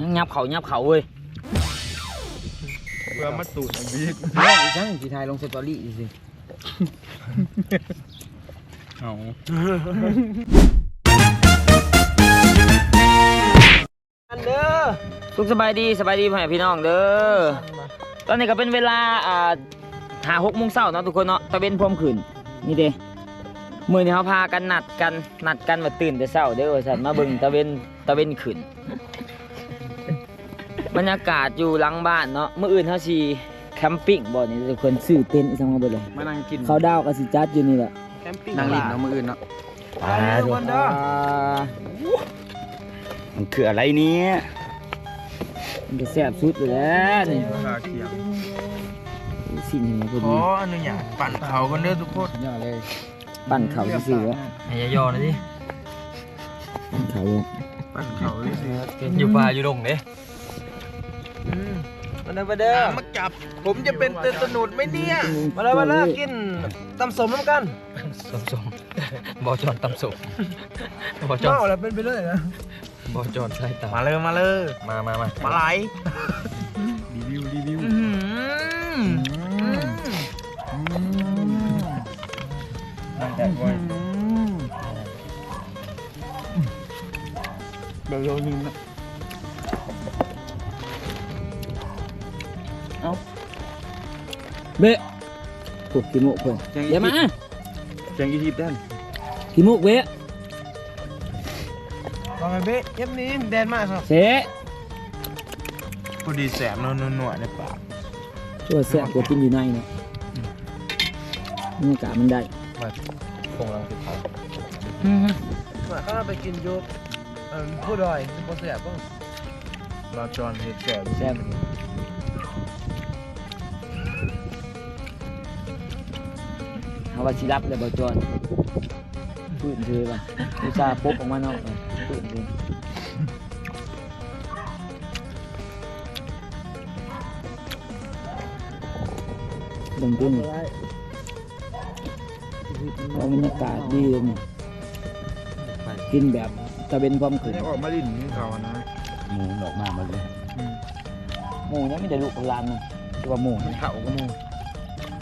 ยังยับเขายับเขาเว้ยเพื่อมาตูดอันบีกเรื่องอีกครั้งสีไทยลงสตอรี่อีกสิเอาอันเด้อสุขสบายดีสบายดีพ่อแม่พี่น้องเด้อตอนนี้ก็เป็นเวลาอ่าหาหกโมงเช้าเนาะทุกคนเนาะตะเวนพรมขึ้นนี่เด้มือนี้เขาพากันนัดกันนัดกันมาตื่นแต่เช้าเด้อว่าสันมาเบิ่งตะเวนตะเวนขึ้น บรรยากาศอยู่หลังบ้านเนาะมื้ออื่นเฮาสิแคมปิ้งบ่นี่ทุกคนซื้อเต็นท์อีสังมาเบิดเลยมานั่งกินเขาดาวก็สิจัดอยู่นี่แหละแคมปิ้งนั่งลิ้นเนาะมืออื่นเนาะอ่าทุกคนเด้อมันคืออะไรเนี่ยมันก็แซ่บสุดอยู่แล้วนี่ราคาเคียงสิ่งนี้พอขดีออนุญาตปั่นเขากันเด้อทุกคนยอดเลย ปั่นเขาซื่อๆวะไอ้ยายอนะดิปั่นเขาปั่นเขาเลยสิอยู่ป่าอยู่ดงเด้อื มมาเด้อมาเด้อมาจับ ผมจะเป็นตืนสนุดไหมเนี่ยมาเด้อมาเด้อกินตำสมน้ำกันสมสมบอจอนตำสุกบอจอนเมาแล้วเป็นไปเลยนะบอจอนใส่ตามาเลยมาเลยมามามามาไหลรีวิวรีวิวอื้อหือนั่งแต่ก่อนเดี๋ยวโยนนึงนะ เบะผูกขี้มูกเพิ่นเดี๋ยวมาแจงอีทิพย์ด้านขี้มูกเบะลองไงเบ๊ะเย็บนี้แดนมากครับเสะพอดีแสบนวลนวลในปากตัวแซ่บกว่ากินอยู่ในเนาะบรรยากาศมันได้คงรังติดเขามาข้าไปกินอยูเอ่อผู้ดอยผู้แสบบ้างรอจอนเห็ดแสบแซ่บ เอาว่าสิรับเลยบ่จอนปืนคือป่ะอุตส่าห์ปบออกมานอกเลยปืนคือดมกุ้งเอาบรรยากาศดีเลยเนี่ยกินแบบตะเวนความขืนออกมาลิ้นนี่เขานะหมูดอกมาหมดเลยหมูเนี่ยไม่ได้ลูกของร้านนะคือว่าหมูมันเข่าก็มู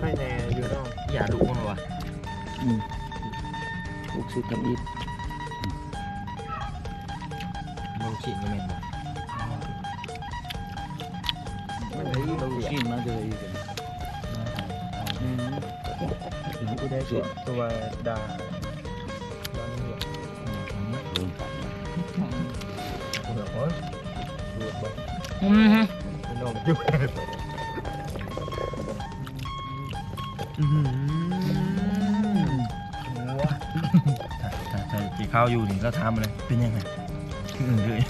ให้แน่อยู่นอกอย่าดุมันวะอืม ลูกซื้อทำอีกมึงฉีดยังไงบ่มันได้เราชิมมาเลยกูได้สุดตัวดาร้านเหลืองลืมไปเหลืองโอ้ยดูดบ่อืมฮึไม่นอนอยู่ ข้าวอยู่นี่เราทำเลยเป็นยังไงคืออื่นเลย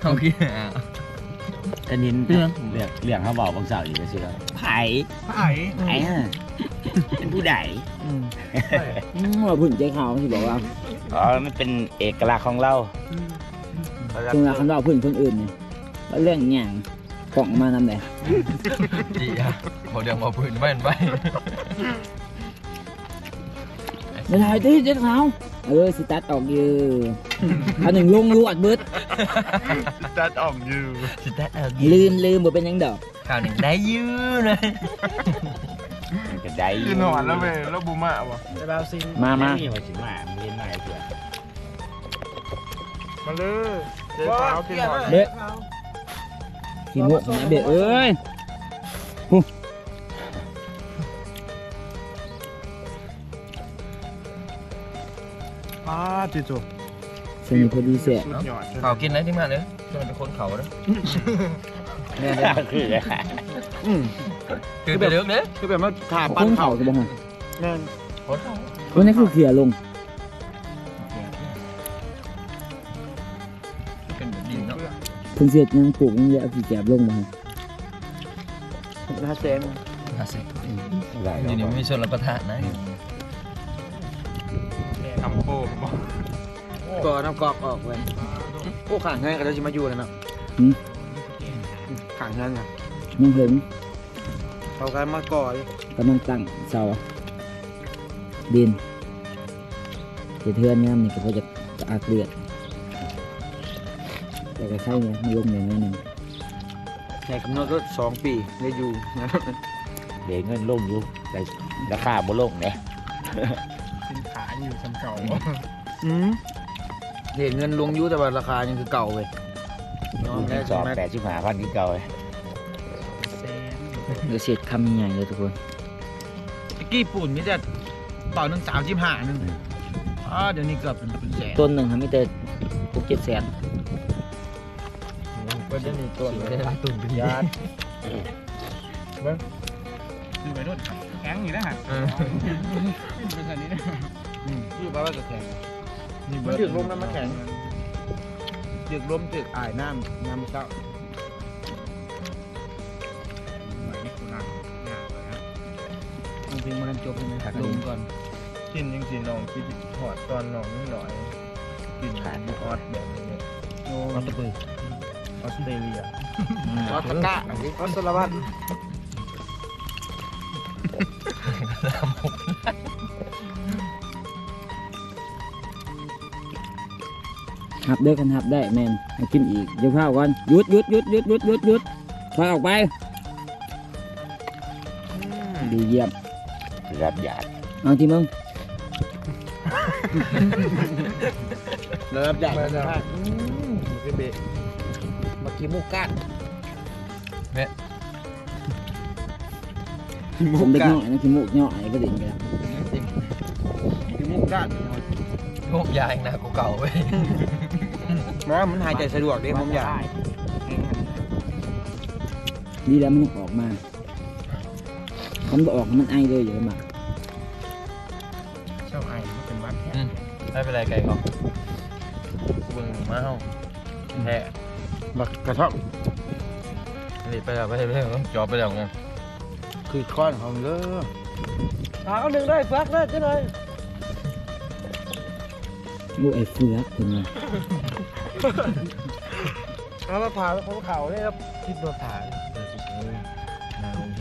เอาขี้อะแต่นินเรื่องเรื่องเรื่องเขาบอกบางสาวอยู่ก็สิแล้วไผ่ไผ่ไผ่ฮะเป็นผู้ใดอืมว่าพึ่งใจขาวที่บอกว่าอ๋อมันเป็นเอกลักษณ์ของเราถึงเวลาคันว่าพึ่งคนอื่นเนี่ยว่าเรื่องหยัง กล่องมานำไหนดีอะบอกเดี๋ยวมาพื้นไปไปเดี๋ยวถ่ายที่เจ๊ขาวเออสิตัดออกอยู่เอาหนึ่งลงรวดเบิดตัดอ่อมอยู่สิได้เอาลืมลืมบ่เป็นหยังดอกข่าวหนึ่งได้ยื้อเลยมันก็ได้คือนอนแล้วเว้ยแล้วบูมาวะแต่แบบซิงมามานี่ว่าสิมามันเล่นมาไอ้เพื่อนมาเลยเจ๊ขาวกินหน่อยเบะ ขี้มุกนะเบะเอ้ยอ้าจิจุสนิทพอดีเสียสุดยอดข่าวกินอะไรที่มาเลยจนเป็นคนเขาเด้อเนี่ยคืออืมคือไปเรื่องเด้อคือแบบว่าขาเอาปั้นคนเข่าเข่าจะบ่ฮะแน่นคนเขาวันนี้คือเขี่ยลง เพิ่นเสียดยังปลูกยังเยอะเอาขี้แกบลงมาฮะน่าเซนน่าสิได้เดี๋ยวนี้ไม่มีส่วนรับประทานนะทำโป้งบอกก่อน้ำกอกออกเว้ยพวกข่างเงินก็จะมาอยู่แล้วเนาะขังเงินอะยังเห็นเขากันมาก่ออยู่กำลังตั้งเสาดินสียเทือนงามนี่ก็พอจะจะอาเกลือด แต่ก็ใช่เนี่ยมันลงอย่างนี้หนึ่งในกำหนดก็สองปีได้อยู่นะเดี๋ยวเงินลงอยู่แต่ราคาบ่ลงเนี่ยสินค้าอยู่ซ้ำเก่าอืมเห็นเงินลงอยุแต่ว่าราคายังคือเก่าเว้ยน้องได้สอบแปดสิบห้าพันที่เก่าเลยเซนเดี๋ยวเสียดคำใหญ่เลยทุกคนตะกี้ปุ่นมีแต่ต่อหนึ่งสามสิบห้าหนึ่งอ่าเดี๋ยวนี้เกือบเป็นเป็นแสนต้นหนึ่งทำให้แต่หกเจ็ดแสน ก็จะนี่ตัวได้หลายตุ่นเป็นยาดคือไปรถแข็งอยู่นะฮะเออเป็นแบบนี้นะอยู่บ้านจะแข็งมันถึกลมน้ำมันแข็งถึกลมถึกอ่ายน้ำน้ำเศร้าหมายนี่คุณนักหนักเลยฮะมันถึงมันจบใช่ไหมลมก่อนกินยังสิน้องกินหอดตอนน้องนิดหน่อยกินขาดออสแบบนี้เนี่ยโอ้ออตเบอร์ ออสเตรเลียออสกะออสลาวันหับเด้อคันหับได้แมนให้กินอีกเดี๋ยวข้าวก่อนหยุดหยุดหยุดหยุดหยุดหยุดหยุดถอยออกไป ดีเยี่ยมรับหยาดเอาที่มึงระดับใหญ่มากอืมมันคือเบะ มากินมุกกัดผมเด็กน้อยนะขี้มูกน้อยก็ดิ่งไปแล้วกินมุกกัดโลกยายนะกูเก่าเว้ยนะมันหายใจสะดวกดิผมอยากดีแล้วมันยังออกมาคำบอกออกมันไอเลยอยู่มากชอบไอ้มันเป็นวัดแท้ไม่เป็นไรไก่เขาเบิ่งมาเฮาแท้ บักกระท่อมนี่ไปแล้วไปแล้วไปแล้วจอบไปแล้วไงคือค้อนของเด้อเอาหนึ่งได้ฟักได้จะหน่อยลูกไอ้เฟือกคุณว่าเอามาผ่าของเขาเนี่ยครับคิดตัวผ่านาโอเค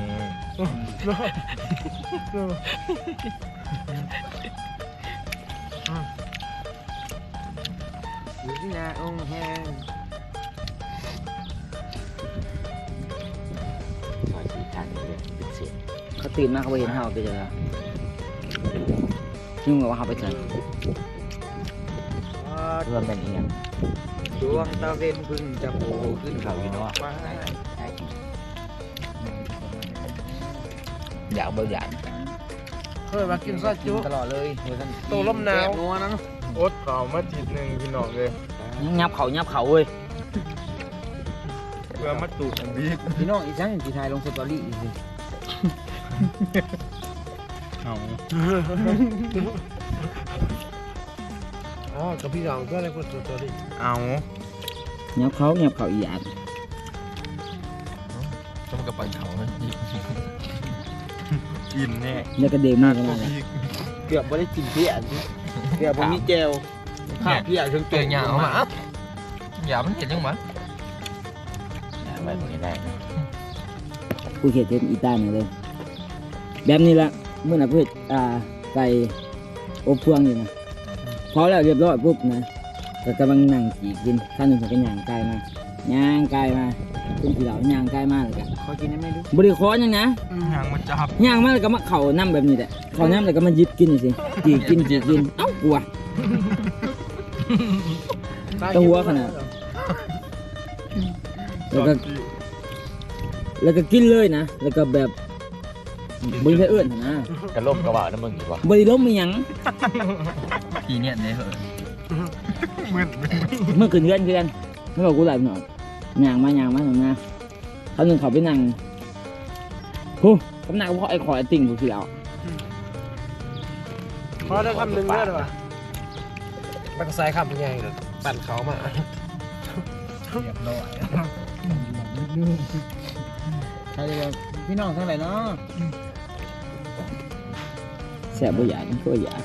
อยู่ที่นาองค์แห้ง ตื่นมาเขาไปเห็นเฮาไปเจอยุ่งกับว่าเขาไปเจอเพื่อเป็นเอียงดวงตาเวนพึ่งจะโผล่ขึ้นเขาอยู่เนาะฟ้าอยากเบิ่งอยากเคยมากินซอสจุตลอดเลยตัวลมหนาวนัวนะอดเขามาจิตหนึ่งพี่น้องเลยยับเขายับเขาเว้ยเพื่อมาตูดอันนี้พี่น้องอีจังจีไทยลงสตอรี่อีกสิ เอาอ๋อกับพี่น้องก็เลยพูดสตอรี่เอายับเขายับเขาอีหยาดต้องกระปันเขาเลยกินแน่แล้วก็เดมือกันมาเลยเกือบไม่ได้กินเพี้ยนเกือบผมมีเจลข้าวเพี้ยจนเจอหยาเอามาหยามันเห็นยังวะอยากไว้ตรงนี้ได้นะกูเขียนเต็มอีตาเนี่ยเลย แบบนี้ละเมื่อน่ะกูเห็นอ่าไก่อบพวงอยู่นะพอแล้วเรียบร้อยปุ๊บนะก็กำลังนั่งจีกินข้าวหนึ่งก็ย่างไก่มาย่างไก่มาคุณพี่เราย่างไก่มาเลยกันขอกินได้ไหมดูบริคอยังนะหางมาจับย่างมาแล้วก็มาเข่าน้ำแบบนี้แหละเข่าน้ำแล้วก็มาหยิบกินสิจีกินจีกินเอ้ากลัวตัวหัวขนาดแล้วก็แล้วก็กินเลยนะ แล้วก็แบบ บริเอื้อนนะกระล่มกระบะน้ำมึงอยู่ปะบริล้มมีหยังอีเนี่ยเนี่ยเหรอเมื่อคืนเพื่อนเพื่อนไม่บอกกูหลายหน่อยยางมายางมาหน่อยนะเขาหนึ่งเขาไปนั่งโหกำนังเพราะไอ้ขอไอ้ติ่งกูคือเอาขอได้คำหนึ่งได้หรอมันก็ใส่คำยังไงปั่นเขามาเรียบร้อยใช่เลยพี่น้องทั้งหลายเนาะ แสบบ่อยากมันก็อยาก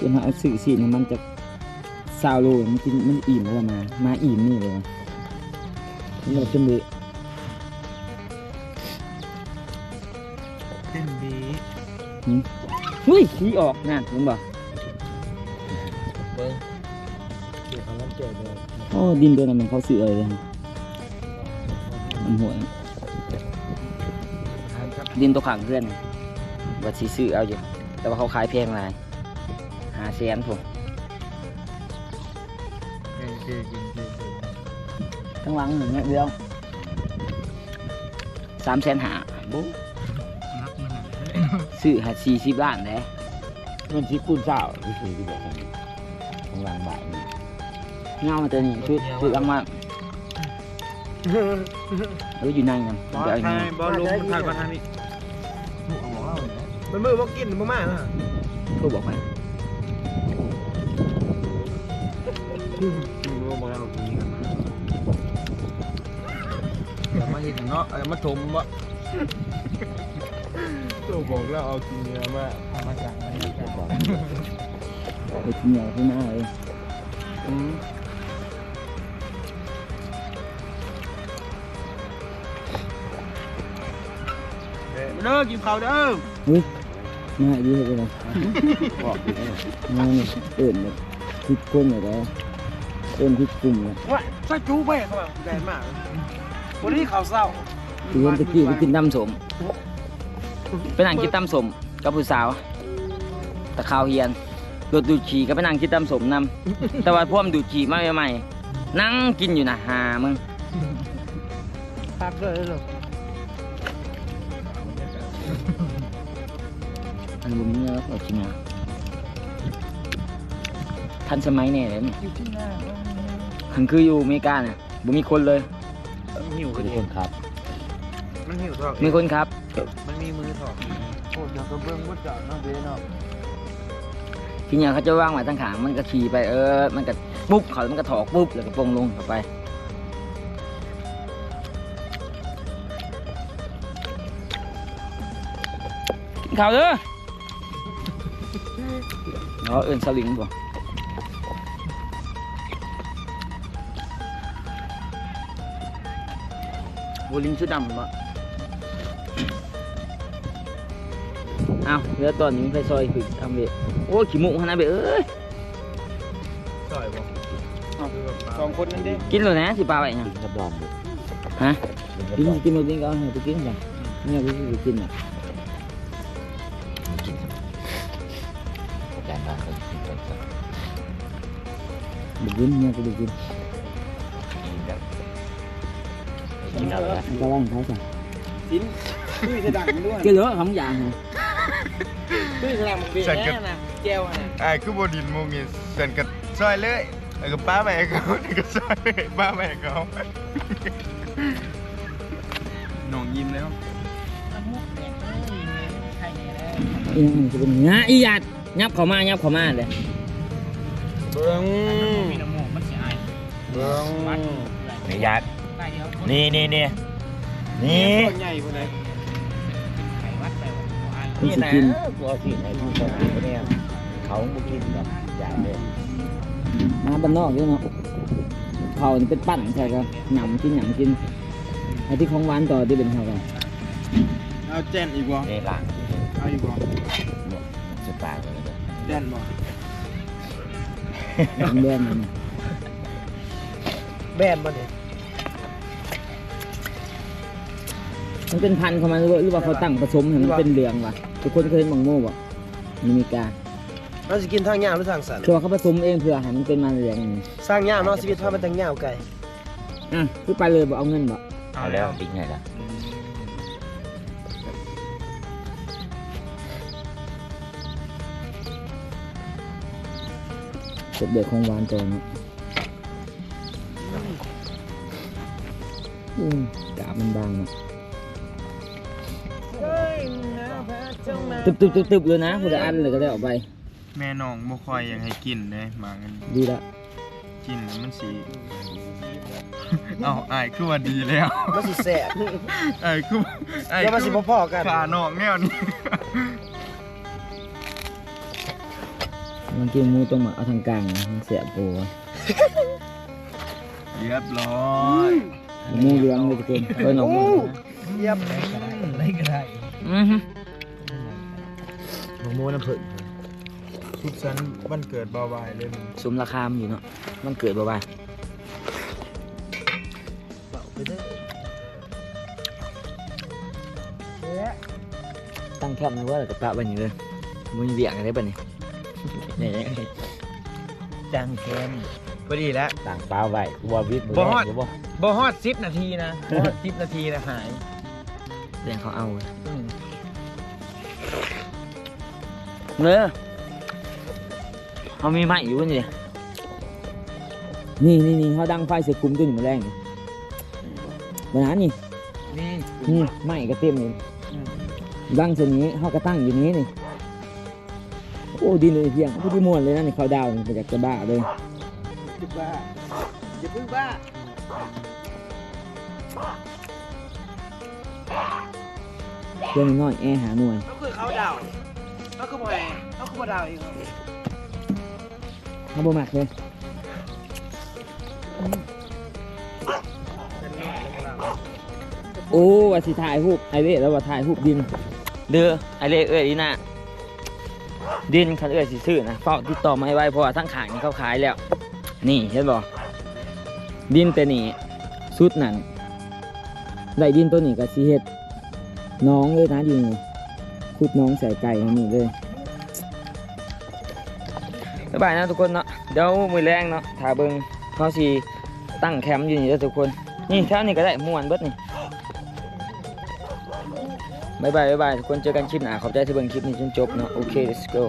จนเอาสื่อสีเนี่ยมันจะซาวโลมันกินมันอิ่มแล้วมา มาอิ่มนี่เลยวะเราจะมีเต้นดีหืมเฮ้ยขี้ออกนั่นมึงบอกเบิ้งเดี๋ยวเขาต้องเจอเลยโอ้ดินตัวนั้นมันเขาซื้ออะไรเลยมันห่วย ดินตัวขังเพื่อนว่าสีซื้อเอาอยู่ แต่ว่าเขาขายแพงหลายหาแสนผมทั้งหลังหนึ่งเดียวสามแสนหาบุ๊ซื้อหาสี่สิบล้านเลยมันชิคูณเศร้าที่คือที่บอกกันของรางบ่ายนี่เงาตัวนี้ชุดชุดลังมากเอออยู่ในนั้นเดี๋ยวเอาอย่างนี้บอลลุมทางมาทางนี้ มันมือว่ากินมันมากนะก็บอกไปอย่ามาเห็นเนาะอย่ามาชมวะตัวบอกแล้วเอากินเนื้อมาทำมาจากไหนไปที่เหนียวที่หน้าเลยเด้อกินข้าวเด้อ ง่ายดีเลยบอกอยู่นี่ง่ายเอิ่นแบบคิดก้นอย่างไรเอิ่นคิดกลุ่มเลยว่าใส่จูไปเข้ามาแดนมากวันนี้ข้าวเศร้าคือนตะกี้ไปกินตำสมไปนั่งกินตำสมกับผู้สาวตะขาวเฮียนรถดูดขี่ก็ไปนั่งกินตำสมนำแต่ว่าพวกมดูดขี่มาใหม่ๆนั่งกินอยู่นะหามึงพักเลยหรอ อันบุญเนื้อเอาจริงอะทันสมัยเนี่ยเลยนี่หันคืออยู่อเมริกาเนี่ยบ่มีคนเลยหิวคือดิคนครับมันหิวทอกมีคนครับ มันมีมือถอกโอ้เดี๋ยวก็เบิ้งวัดจ่าเนาะเด้เนาะทีเนี้ยเขาจะว่างไว้ตั้งขางมันก็ขี่ไปเออ มันก็ปุ๊บเขามันก็ถอกปุ๊บแล้วก็ปลงลงเข้าไปกินข้าวเด้อ เนาะเอินสลิงบ่โบลิงชุดดำบ่เอาเรือตอนนี้ไปซอยคือทำเบะโอ้ยขี้มุกขนาดเบะเอ้ยใช่ป่ะสองคนนั่นดิกินเลยนะสิปลาไปเนี่ยกินกับดอมอยู่ฮะกินกับกินดอมกินหมดกินก็เอาให้ไปกินกันเนี่ยไปไปกินอะ ไปกินเนี่ยก็ไปกินกินอะไรนะมันก็ว่างเขาจ้ะสินตุ้ยจะดังด้วยกินเหลือของอย่างไงตุ้ยจะดังมันเป็นแน่นะแก้วนะไอ้คือบดินโมมีเส้นกับซอยเลยไอ้กับป้าแม่เขานี่ก็ซอยเลยป้าแม่เขาหนองยิ้มแล้วอีหยังจะเป็นงาอีหยัดยับเข้ามายับเข้ามาเลยเบิ้ง นี่ยักษ์ได้เดียวนี่นี่นี่นี่ใหญ่คนไหนไข่วัดไปวันอายมันสิกินกูเอาสิให้ผู้ชมกินเนี่ยเขาไม่กินแบบอย่างเดียวมาบ้านนอกเยอะเนาะเขานี่เป็นปั่นใช่กันหนำกินหนำกินไอ้ที่ของหวานต่อที่เป็นเขากันเอาแจนอีกวะนี่หลังเอาอีกวะสตาร์เลยแจนบ่เป็นแบรนด์มัน แบนบ่เนี่ยมันเป็นพันธุ์ของมันหรือว่าหรือว่าเขาตั้งผสมให้มันเป็นเหลืองวะทุกคนเคยเห็นบังโม่บ่อเมริกาเราจะกินทางยาวหรือทางสันคือว่าเขาผสมเองเพื่อให้มันเป็นมาเหลืองนี่สร้างยาวเนาะชีวิตพาไปทางยาวไกลอะคือไปเลยบ่เอาเงินบ่เอาแล้วติ๊กไงล่ะจบเด็กของหวานตัว นี้อืมกาบมันบางเนาะตึบตึบตึบตึบเลยนะคุณจะอันเลยก็ได้ออกไป แม่น้องบ่ค่อยอยากให้กินเลยหมากันดีละกินแล้วมันสีเอาไอ้ายคือว่าดีแล้วมันสิแสบไอ้ายคือไอ้ายเดี๋ยวมันสิคือพ่อๆกันขาน้องแนวนี้มันกินหมูต้องมาเอาทางกลางนะมันเสียโปวะเรียบร้อยห มูเหลืองเลยทุกคนเพิ่นออกมาเยี่ยมอะไรก็ได้อือฮึผมโมน้ำผึ้งทุกสันวันเกิดบาวายเลยมันสมราคามนอยู่เนาะมันเกิดบ่บายเบาไปเด้อตั้งแคบนะว่าแล้วก็ปะบัดนี้เลยมึงเบียกอะไรบัดนี้เนี่ยจังแคมพอดีแล้วต่างปลาไว้กูบ่วิทย์บ่ฮอดหรือบ่ บ่ฮอดสิบนาทีนะบ่ฮอดสิบนาทีนะหายเรื่องเขาเอาอืมเนื้อเขามีไม้อยู่นี่นี่นี่นี่เขาดังไฟเสกคุมตัวนี้มาแรงนี่วันนั้นนี่นี่นี่ไม้ก็เต็มเลยดังตัวนี้เขาก็ตั้งอยู่นี้นี่โอ้ดินเลยเพียงพูดที่มวนเลยนะนี่เขาดาวนี่ไปจากจะบ้าเลยอย่าบ้าอย่าเพิ่งบ้า เพื่อนน้อยแอร์หาหน่วยก็คือเขาดาวเขาคือบ่แอเขาคือบ่ดาวเองเขาบ่มักเลยเป็นน้อยแล้วก็ดาวโอ้ว่าสิถ่ายรูปไอเล่แล้วว่าถ่ายรูปดิน เด้อไอเล่เอ้ยดีน่ะดินคันเอ้ยสิซื้อนะเฝ้าติดต่อมาให้ไว้เพราะว่าทั้งขางนี่เขาขายแล้ว นี่เห็นบ่ ดินแต่นี่สุดนั่นได้ดินตัวนี้ก็สิเฮ็ดน้องเลยนะดินขุดน้องใส่ไก่อันนี่เลยบายบายนะทุกคนเนาะเดี๋ยวมือแรงเนาะถ้าเบิงเขาสิตั้งแคมป์อยู่นี่เด้อทุกคน นี่แถวนี้ก็ได้ม่วนเบิดนี่บายบายบายบายทุกคนเจอกันคลิปหน้าขอบใจที่เบิ่งคลิปนี้จนจบเนาะโอเค let's go